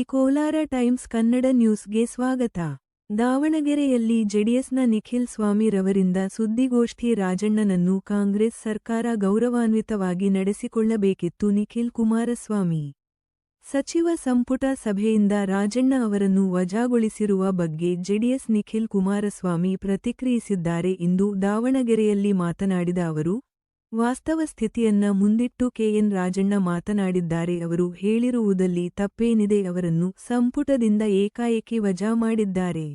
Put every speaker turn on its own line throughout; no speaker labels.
The Kolar times Kannada ನ್ಯೂಸ್ಗೆ ಸ್ವಾಗತ. ದಾವಣಗೆರೆಯಲ್ಲಿ ಜೆಡಿಎಸ್ನ ನಿಖಿಲ್ ಸ್ವಾಮಿರವರಿಂದ ಸುದ್ದಿಗೋಷ್ಠಿ ರಾಜಣ್ಣನನ್ನು ಕಾಂಗ್ರೆಸ್ ಸರ್ಕಾರ ಗೌರವಾನ್ವಿತವಾಗಿ ನಡೆಸಿಕೊಳ್ಳಬೇಕಿತ್ತು ನಿಖಿಲ್ ಕುಮಾರಸ್ವಾಮಿ. ಸಚಿವ ಸಂಪುಟ ಸಭೆಯಿಂದ ರಾಜಣ್ಣ ಅವರನ್ನು ವಜಾಗೊಳಿಸಿರುವ ಬಗ್ಗೆ ಜೆಡಿಎಸ್ ನಿಖಿಲ್ ಕುಮಾರಸ್ವಾಮಿ ಪ್ರತಿಕ್ರಿಯಿಸಿದ್ದಾರೆ ಇಂದು ದಾವಣಗೆರೆಯಲ್ಲಿ ಮಾತನಾಡಿದ ಅವರು ವಾಸ್ತವ ಸ್ಥಿತಿಯನ್ನ ಮುಂದಿಟ್ಟು ಕೆಎನ್ ರಾಜಣ್ಣ ಮಾತನಾಡಿದ್ದಾರೆ. ಅವರು ಹೇಳಿರುವುದಲ್ಲಿ ತಪ್ಪೇನಿದೆ ಅವರನ್ನು ಸಂಪುಟದಿಂದ ಏಕಾಏಕಿ ವಜಾ ಮಾಡಿದ್ದಾರೆ.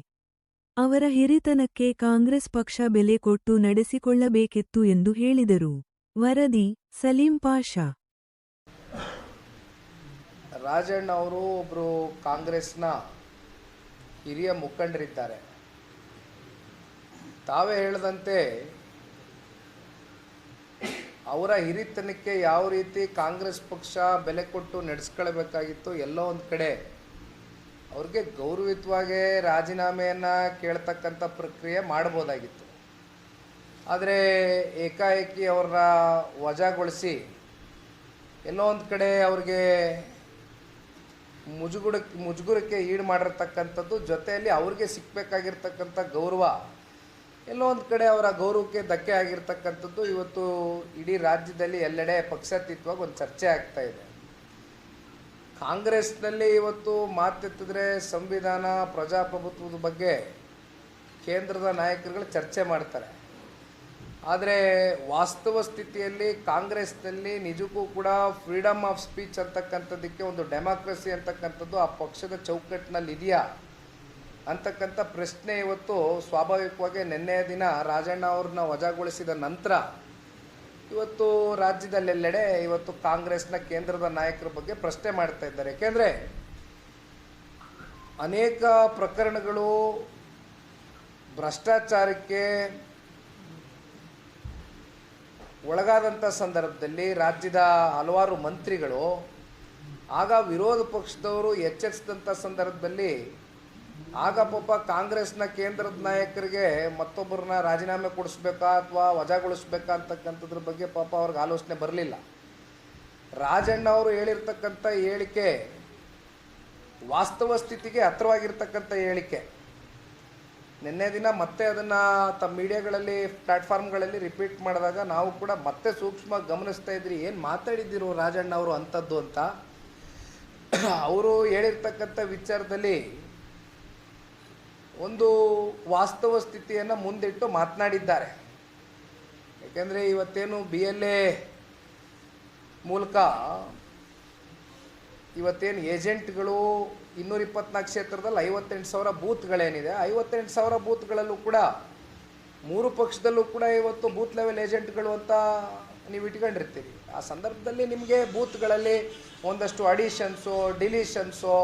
ಅವರ ಹಿರಿತನಕ್ಕೆ ಕಾಂಗ್ರೆಸ್ ಪಕ್ಷ ಬೆಲೆ ಕೊಟ್ಟು ನಡೆಸಿಕೊಳ್ಳಬೇಕಿತ್ತು ಎಂದು ಹೇಳಿದರು. ವರದಿ, ಸಲೀಂ ಪಾಷಾ.
ರಾಜಣ್ಣ ಅವರು ಒಬ್ಬರು ಕಾಂಗ್ರೆಸ್ನ ಹಿರಿಯ ಮುಖಂಡರಿದ್ದಾರೆ. ತಾವೇ ಹೇಳಿದಂತೆ ಅವರ ಹಿರಿತನಕ್ಕೆ ಯಾವ ರೀತಿ ಕಾಂಗ್ರೆಸ್ ಪಕ್ಷ ಬೆಲೆ ಕೊಟ್ಟು ನಡೆಸ್ಕೊಳ್ಬೇಕಾಗಿತ್ತು ಎಲ್ಲೋ ಒಂದು ಕಡೆ, ಅವ್ರಿಗೆ ಗೌರವಿತವಾಗೇ ರಾಜೀನಾಮೆಯನ್ನು ಕೇಳ್ತಕ್ಕಂಥ ಪ್ರಕ್ರಿಯೆ ಮಾಡ್ಬೋದಾಗಿತ್ತು. ಆದರೆ ಏಕಾಏಕಿ ಅವ್ರನ್ನ ವಜಾಗೊಳಿಸಿ ಎಲ್ಲೋ ಒಂದು ಕಡೆ ಅವ್ರಿಗೆ ಮುಜುಗುಡ, ಮುಜುಗುರಕ್ಕೆ ಈಡು ಮಾಡಿರ್ತಕ್ಕಂಥದ್ದು ಜೊತೆಯಲ್ಲಿ ಅವ್ರಿಗೆ ಸಿಕ್ಕಬೇಕಾಗಿರ್ತಕ್ಕಂಥ ಗೌರವ ಎಲ್ಲೋ ಒಂದು ಕಡೆ ಅವರ ಗೌರವಕ್ಕೆ ಧಕ್ಕೆ ಆಗಿರ್ತಕ್ಕಂಥದ್ದು ಇವತ್ತು ಇಡೀ ರಾಜ್ಯದಲ್ಲಿ ಎಲ್ಲೆಡೆ ಪಕ್ಷಾತೀತವಾಗಿ ಒಂದು ಚರ್ಚೆ ಆಗ್ತಾ ಇದೆ. ಕಾಂಗ್ರೆಸ್ನಲ್ಲಿ ಇವತ್ತು ಮಾತೆತ್ತಿದ್ರೆ ಸಂವಿಧಾನ, ಪ್ರಜಾಪ್ರಭುತ್ವದ ಬಗ್ಗೆ ಕೇಂದ್ರದ ನಾಯಕರುಗಳು ಚರ್ಚೆ ಮಾಡ್ತಾರೆ. ಆದರೆ ವಾಸ್ತವ ಸ್ಥಿತಿಯಲ್ಲಿ ಕಾಂಗ್ರೆಸ್ನಲ್ಲಿ ನಿಜಕ್ಕೂ ಕೂಡ ಫ್ರೀಡಮ್ ಆಫ್ ಸ್ಪೀಚ್ ಅಂತಕ್ಕಂಥದ್ದಕ್ಕೆ ಒಂದು ಡೆಮಾಕ್ರಸಿ ಅಂತಕ್ಕಂಥದ್ದು ಆ ಪಕ್ಷದ ಚೌಕಟ್ಟಿನಲ್ಲಿ ಇದೆಯಾ? ಅಂತಕ್ಕಂಥ ಪ್ರಶ್ನೆ ಇವತ್ತು ಸ್ವಾಭಾವಿಕವಾಗಿ ನಿನ್ನೆಯ ದಿನ ರಾಜಣ್ಣ ಅವ್ರನ್ನ ವಜಾಗೊಳಿಸಿದ ನಂತರ ಇವತ್ತು ರಾಜ್ಯದಲ್ಲೆಲ್ಲೆಡೆ ಇವತ್ತು ಕಾಂಗ್ರೆಸ್ನ ಕೇಂದ್ರದ ನಾಯಕರ ಬಗ್ಗೆ ಪ್ರಶ್ನೆ ಮಾಡ್ತಾ ಇದ್ದಾರೆ. ಯಾಕೆಂದರೆ ಅನೇಕ ಪ್ರಕರಣಗಳು ಭ್ರಷ್ಟಾಚಾರಕ್ಕೆ ಒಳಗಾದಂಥ ಸಂದರ್ಭದಲ್ಲಿ ರಾಜ್ಯದ ಹಲವಾರು ಮಂತ್ರಿಗಳು ಆಗ ವಿರೋಧ ಪಕ್ಷದವರು ಎಚ್ಚರಿಸಿದಂಥ ಸಂದರ್ಭದಲ್ಲಿ ಆಗ ಪಾಪ ಕಾಂಗ್ರೆಸ್ನ ಕೇಂದ್ರದ ನಾಯಕರಿಗೆ ಮತ್ತೊಬ್ಬರನ್ನ ರಾಜೀನಾಮೆ ಕೊಡಿಸ್ಬೇಕಾ ಅಥವಾ ವಜಾಗೊಳಿಸ್ಬೇಕಾ ಅಂತಕ್ಕಂಥದ್ರ ಬಗ್ಗೆ ಪಾಪ ಅವ್ರಿಗೆ ಆಲೋಚನೆ ಬರಲಿಲ್ಲ. ರಾಜಣ್ಣ ಅವರು ಹೇಳಿರ್ತಕ್ಕಂಥ ಹೇಳಿಕೆ ವಾಸ್ತವ ಸ್ಥಿತಿಗೆ ಹತ್ರವಾಗಿರ್ತಕ್ಕಂಥ ಹೇಳಿಕೆ. ನಿನ್ನೆ ದಿನ ಮತ್ತೆ ಅದನ್ನು ತಮ್ಮ ಮೀಡಿಯಾಗಳಲ್ಲಿ ಪ್ಲ್ಯಾಟ್ಫಾರ್ಮ್ಗಳಲ್ಲಿ ರಿಪೀಟ್ ಮಾಡಿದಾಗ ನಾವು ಕೂಡ ಮತ್ತೆ ಸೂಕ್ಷ್ಮ ಗಮನಿಸ್ತಾ ಇದ್ರಿ, ಏನು ಮಾತಾಡಿದ್ದಿರು ರಾಜಣ್ಣ ಅವರು ಅಂಥದ್ದು ಅಂತ. ಅವರು ಹೇಳಿರ್ತಕ್ಕಂಥ ವಿಚಾರದಲ್ಲಿ ಒಂದು ವಾಸ್ತವ ಸ್ಥಿತಿಯನ್ನು ಮುಂದಿಟ್ಟು ಮಾತನಾಡಿದ್ದಾರೆ. ಯಾಕೆಂದರೆ ಇವತ್ತೇನು ಬಿ ಎಲ್ ಎ ಮೂಲಕ ಇವತ್ತೇನು ಏಜೆಂಟ್ಗಳು ಇನ್ನೂರ ಇಪ್ಪತ್ನಾಲ್ಕು ಕ್ಷೇತ್ರದಲ್ಲಿ ಐವತ್ತೆಂಟು ಸಾವಿರ ಬೂತ್ಗಳೇನಿದೆ, ಐವತ್ತೆಂಟು ಸಾವಿರ ಬೂತ್ಗಳಲ್ಲೂ ಕೂಡ ಮೂರು ಪಕ್ಷದಲ್ಲೂ ಕೂಡ ಇವತ್ತು ಬೂತ್ ಲೆವೆಲ್ ಏಜೆಂಟ್ಗಳು ಅಂತ ನೀವು ಇಟ್ಕೊಂಡಿರ್ತೀರಿ. ಆ ಸಂದರ್ಭದಲ್ಲಿ ನಿಮಗೆ ಬೂತ್ಗಳಲ್ಲಿ ಒಂದಷ್ಟು ಅಡಿಷನ್ಸು ಡಿಲೀಷನ್ಸು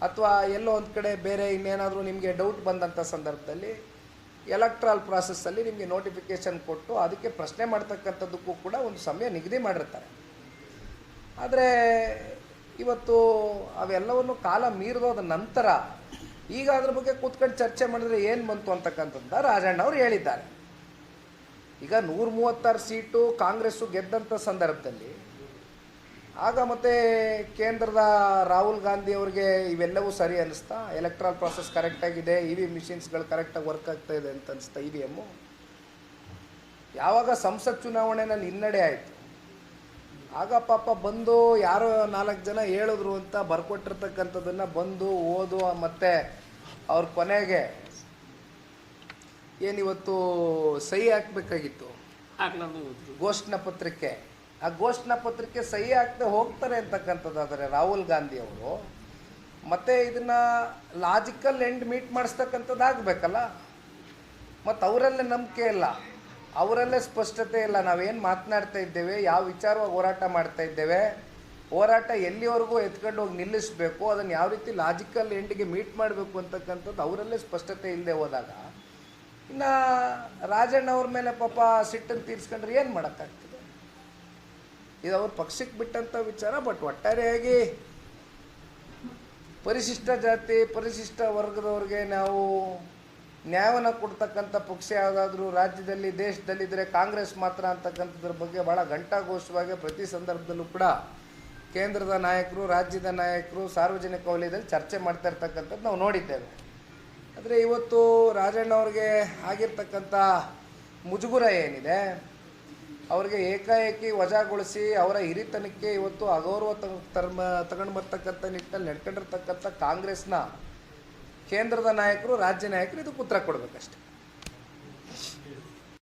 ಅಥವಾ ಎಲ್ಲೋ ಒಂದು ಕಡೆ ಬೇರೆ ಇನ್ನೇನಾದರೂ ನಿಮಗೆ ಡೌಟ್ ಬಂದಂಥ ಸಂದರ್ಭದಲ್ಲಿ ಎಲೆಕ್ಟ್ರಾಲ್ ಪ್ರಾಸೆಸ್ಸಲ್ಲಿ ನಿಮಗೆ ನೋಟಿಫಿಕೇಷನ್ ಕೊಟ್ಟು ಅದಕ್ಕೆ ಪ್ರಶ್ನೆ ಮಾಡ್ತಕ್ಕಂಥದ್ದಕ್ಕೂ ಕೂಡ ಒಂದು ಸಮಯ ನಿಗದಿ ಮಾಡಿರ್ತಾರೆ. ಆದರೆ ಇವತ್ತು ಅವೆಲ್ಲವನ್ನು ಕಾಲ ಮೀರಿದೋದ ನಂತರ ಈಗ ಅದ್ರ ಬಗ್ಗೆ ಕೂತ್ಕೊಂಡು ಚರ್ಚೆ ಮಾಡಿದ್ರೆ ಏನು ಬಂತು ಅಂತಕ್ಕಂಥದ್ದು ರಾಜಣ್ಣ ಅವರು ಹೇಳಿದ್ದಾರೆ. ಈಗ ನೂರ ಮೂವತ್ತಾರು ಸೀಟು ಕಾಂಗ್ರೆಸ್ಸು ಗೆದ್ದಂಥ ಸಂದರ್ಭದಲ್ಲಿ ಆಗ ಮತ್ತೆ ಕೇಂದ್ರದ ರಾಹುಲ್ ಗಾಂಧಿ ಅವರಿಗೆ ಇವೆಲ್ಲವೂ ಸರಿ ಅನ್ನಿಸ್ತಾ ಎಲೆಕ್ಟ್ರಾಲ್ ಪ್ರಾಸೆಸ್ ಕರೆಕ್ಟಾಗಿದೆ ಇ ವಿ ಮಿಷಿನ್ಸ್ಗಳು ಕರೆಕ್ಟಾಗಿ ವರ್ಕ್ ಆಗ್ತಾ ಇದೆ ಅಂತ ಅನಿಸ್ತಾ ಇ ವಿ ಎಮ್ಮು ಯಾವಾಗ ಸಂಸತ್ ಚುನಾವಣೆನಲ್ಲಿ ಹಿನ್ನಡೆ ಆಯಿತು. ಆಗ ಪಾಪ ಬಂದು ಯಾರೋ ನಾಲ್ಕು ಜನ ಹೇಳಿದ್ರು ಅಂತ ಬರ್ಕೊಟ್ಟಿರ್ತಕ್ಕಂಥದ್ದನ್ನು ಬಂದು ಓದು ಮತ್ತು ಅವ್ರ ಕೊನೆಗೆ ಏನಿವತ್ತು ಸಹಿ ಹಾಕಬೇಕಾಗಿತ್ತು? ಘೋಷಣಾ ಪತ್ರಿಕೆ. ಆ ಘೋಷಣಾ ಪತ್ರಕ್ಕೆ ಸಹಿ ಹಾಕದೆ ಹೋಗ್ತಾರೆ ಅಂತಕ್ಕಂಥದ್ದಾದರೆ ರಾಹುಲ್ ಗಾಂಧಿ ಅವರು. ಮತ್ತೆ ಇದನ್ನ ಲಾಜಿಕಲ್ ಎಂಡ್ ಮೀಟ್ ಮಾಡಿಸ್ತಕ್ಕಂಥದ್ದು ಆಗಬೇಕಲ್ಲ? ಮತ್ತು ಅವರಲ್ಲೇ ನಂಬಿಕೆ ಇಲ್ಲ. ಅವರಲ್ಲೇ ಸ್ಪಷ್ಟತೆ ಇಲ್ಲ. ನಾವೇನು ಮಾತನಾಡ್ತಾ ಇದ್ದೇವೆ? ಯಾವ ವಿಚಾರವಾಗಿ ಹೋರಾಟ ಮಾಡ್ತಾ ಇದ್ದೇವೆ? ಹೋರಾಟ ಎಲ್ಲಿವರೆಗೂ ಎತ್ಕೊಂಡು ಹೋಗಿ ನಿಲ್ಲಿಸಬೇಕು? ಅದನ್ನು ಯಾವ ರೀತಿ ಲಾಜಿಕಲ್ ಎಂಡಿಗೆ ಮೀಟ್ ಮಾಡಬೇಕು ಅಂತಕ್ಕಂಥದ್ದು ಅವರಲ್ಲೇ ಸ್ಪಷ್ಟತೆ ಇಲ್ಲದೆ ಹೋದಾಗ, ಇನ್ನು ರಾಜಣ್ಣ ಅವ್ರ ಮೇಲೆ ಪಾಪ ಸಿಟ್ಟನ್ನು ತೀರಿಸ್ಕೊಂಡ್ರೆ ಏನು ಮಾಡೋಕ್ಕಾಗ್ತದೆ? ಇದು ಅವ್ರ ಪಕ್ಷಕ್ಕೆ ಬಿಟ್ಟಂಥ ವಿಚಾರ ಬಟ್ ಒಟ್ಟಾರೆಯಾಗಿ ಪರಿಶಿಷ್ಟ ಜಾತಿ, ಪರಿಶಿಷ್ಟ ವರ್ಗದವ್ರಿಗೆ ನಾವು ನ್ಯಾಯವನ್ನು ಕೊಡ್ತಕ್ಕಂಥ ಪಕ್ಷ ಯಾವುದಾದ್ರೂ ರಾಜ್ಯದಲ್ಲಿ, ದೇಶದಲ್ಲಿದ್ದರೆ ಕಾಂಗ್ರೆಸ್ ಮಾತ್ರ ಅಂತಕ್ಕಂಥದ್ರ ಬಗ್ಗೆ ಭಾಳ ಘಂಟಾಘೋಷವಾಗಿ ಪ್ರತಿ ಸಂದರ್ಭದಲ್ಲೂ ಕೂಡ ಕೇಂದ್ರದ ನಾಯಕರು, ರಾಜ್ಯದ ನಾಯಕರು ಸಾರ್ವಜನಿಕ ವಲಯದಲ್ಲಿ ಚರ್ಚೆ ಮಾಡ್ತಾ ಇರ್ತಕ್ಕಂಥದ್ದು ನಾವು ನೋಡಿದ್ದೇವೆ. ಆದರೆ ಇವತ್ತು ರಾಜಣ್ಣ ಅವ್ರಿಗೆ ಆಗಿರ್ತಕ್ಕಂಥ ಮುಜುಗುರ ಏನಿದೆ ಅವ್ರಿಗೆ ಏಕಾಏಕಿ ವಜಾಗೊಳಿಸಿ ಅವರ ಹಿರಿತನಕ್ಕೆ ಇವತ್ತು ಅಗೌರವ ತರ್ಮ ತಗೊಂಡು ಬರ್ತಕ್ಕಂಥ ನಿಟ್ಟಿನಲ್ಲಿ ನಡ್ಕೊಂಡಿರ್ತಕ್ಕಂಥ ಕಾಂಗ್ರೆಸ್ನ ಕೇಂದ್ರದ ನಾಯಕರು, ರಾಜ್ಯ ನಾಯಕರು ಇದಕ್ಕೆ ಉತ್ತರ ಕೊಡಬೇಕಷ್ಟೆ.